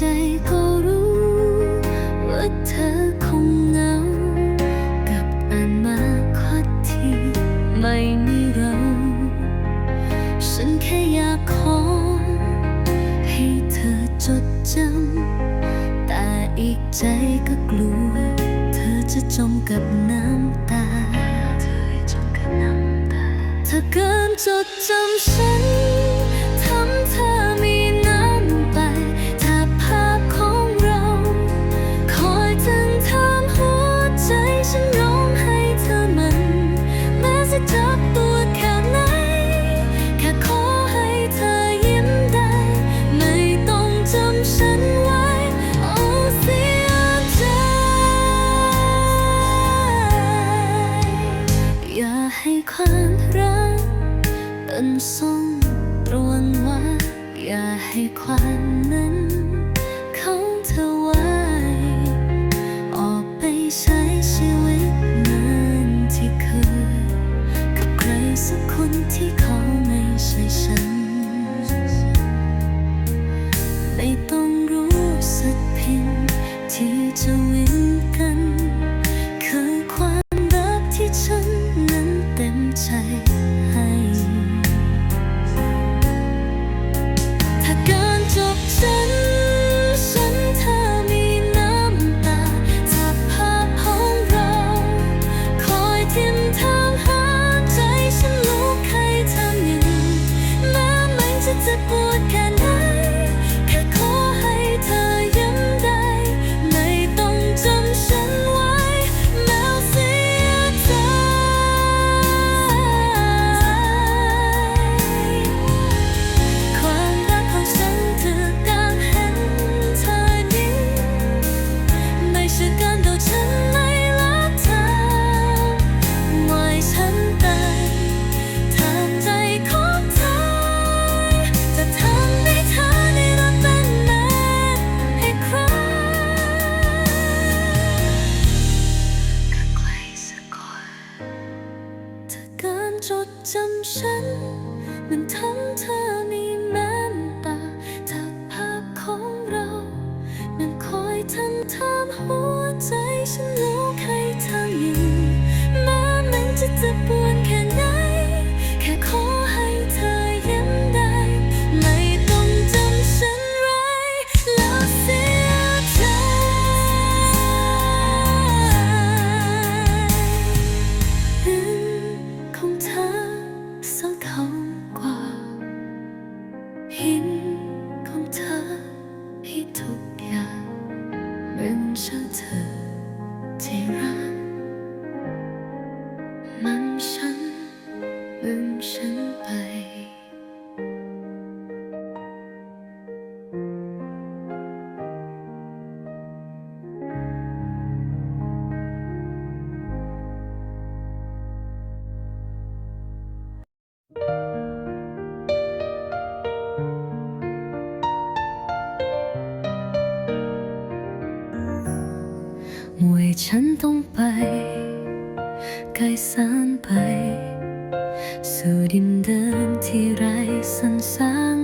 ใจก็รู้ว่าเธอคงเหงา ให้ค 认识的。 เมื่อฉันต้องไปกายสนไป สู่ดินเดินที่ไร้สันสาง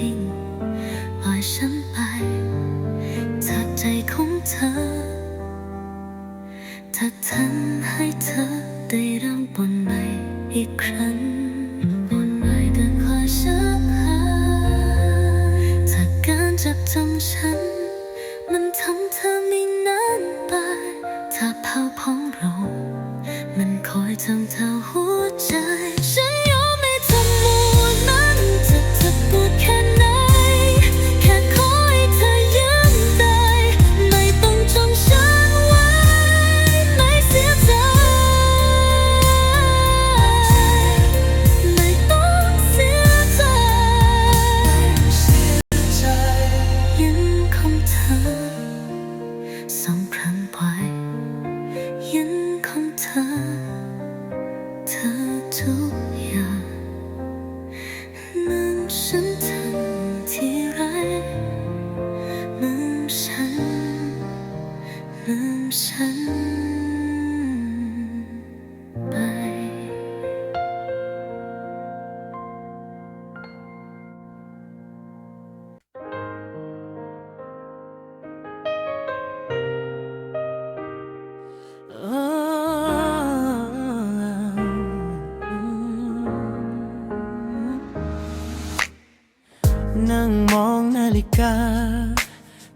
ดิ่งปล่อยฉันไปจากใจของเธอถ้าทำให้เธอ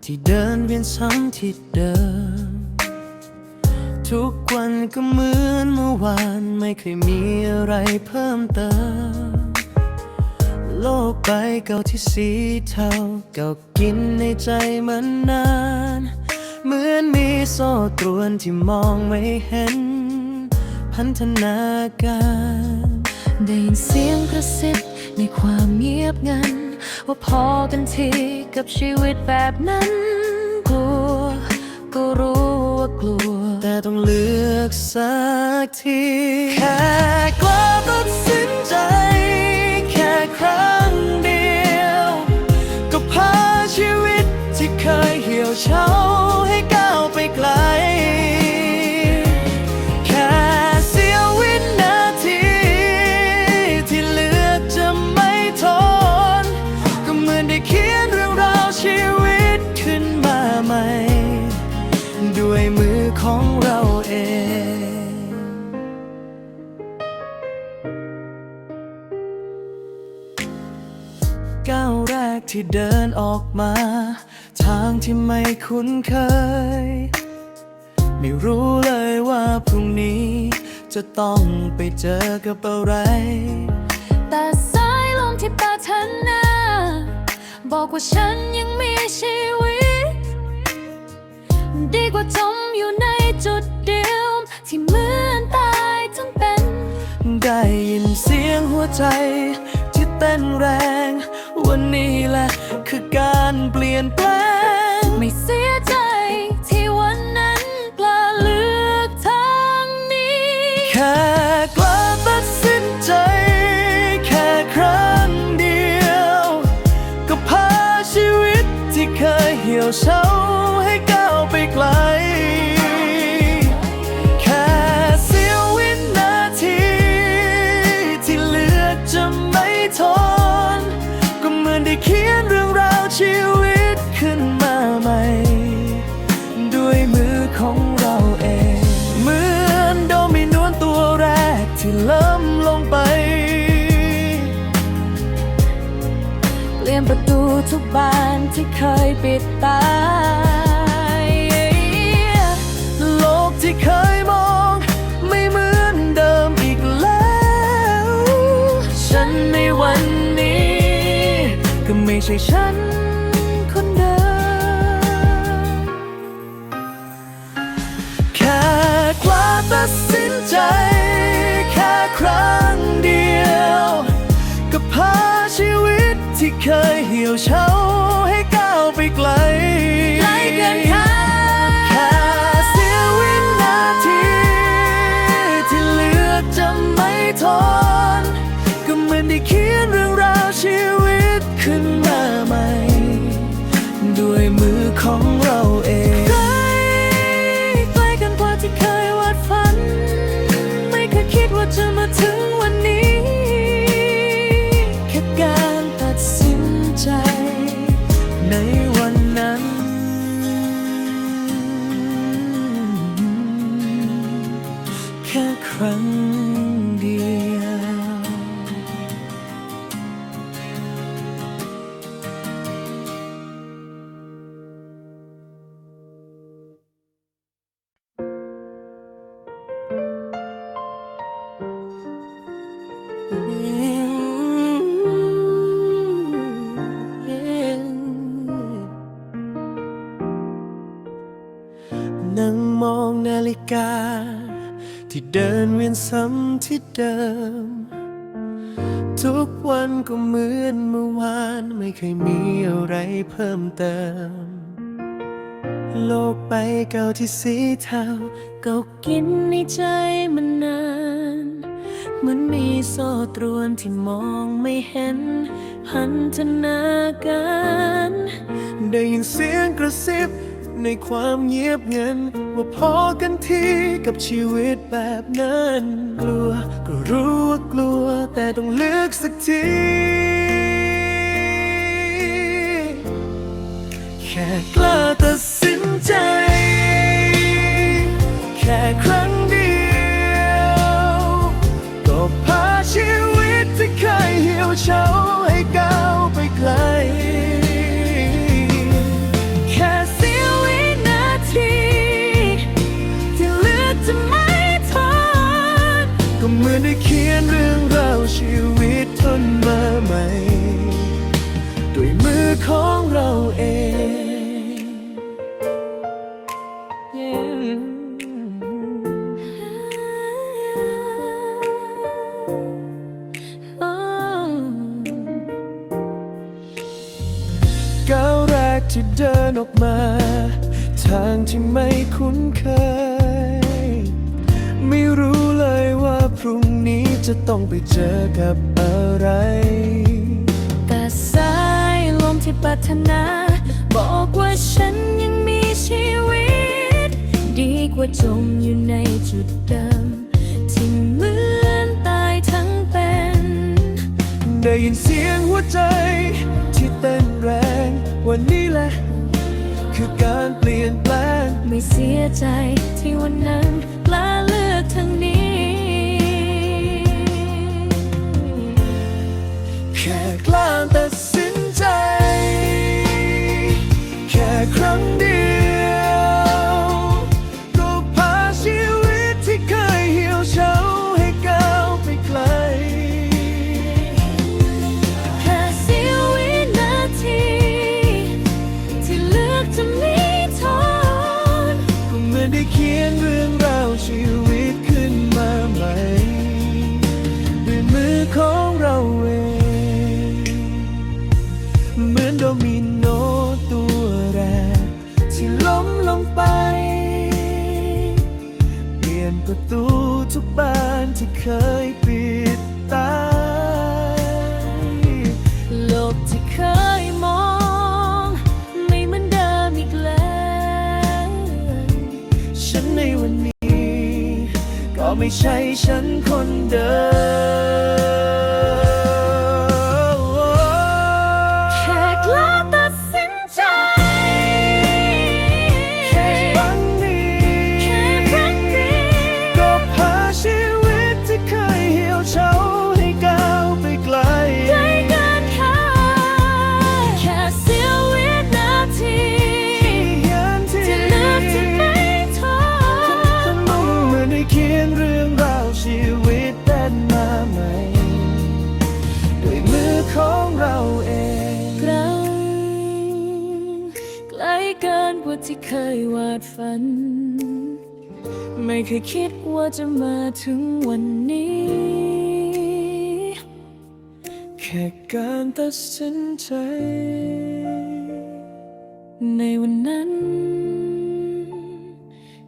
ที่เดินเวียนซ้ำที่เดิม ทุกวันก็เหมือนเมื่อวานไม่เคยมีอะไรเพิ่มเติม โลกใบเก่าที่สีเทาเก่ากินในใจมันนาน เหมือนมีโซ่ตรวนที่มองไม่เห็น พันธนาการ ได้ยินเสียงกระซิบในความเงียบงัน ว่าพอกันทีกับชีวิตแบบนั้นกลัว ก็รู้ว่ากลัว แต่ต้องเลือกสักทีแค่ ด้วยมือของเราเองก้าวแรกที่เดินออกมา ทางที่ไม่คุ้นเคย ไม่รู้เลยว่าพรุ่งนี้ จะต้องไปเจอกับอะไร แต่สายลมที่ปารถนาบอกว่าฉันยังมีชีวิต ดีกว่าจมอยู่ในจุดเดียว ที่เหมือนตายทั้งเป็น ได้ยินเสียงหัวใจ ที่เต้นแรง วันนี้แหละคือการเปลี่ยนแปลง ไม่เสียใจ ทุกบานที่เคยปิดตาโลกที่เคยมองไม่เหมือนเดิมอีกแล้ว ฉันในวันนี้ ก็ไม่ใช่ฉัน ทุกวันก็เหมือนเมื่อวานไม่เคยมีอะไรเพิ่มเติม โลกไปเก่าที่สีเทาเก่ากินในใจมันนาน เหมือนมีโซ่ตรวนที่มองไม่เห็นพันธนาการ ได้ยินเสียงกระซิบในความเงียบเงัน ว่าพอกันทีกับชีวิตแบบนั้น กลัวก็รู้ว่ากลัวแต่ต้องเลือกสักที ปรารถนา บอกว่าฉันยังมีชีวิต ดีกว่าจมอยู่ในจุดเดิม ที่เหมือนตายทั้งเป็น ได้ยินเสียงหัวใจ ที่เต้นแรง วันนี้แหละ คือการเปลี่ยนแปลง ไม่เสียใจที่วันนั้นลาเลือกทางนี้ แค่กล้าแต่ 身 วาดฝัน ไม่เคยคิดว่าจะมาถึงวันนี้ แค่การตัดสินใจ ในวันนั้น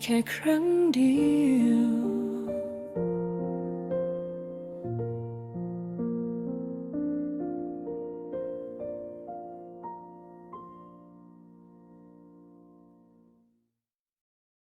แค่ครั้งเดียว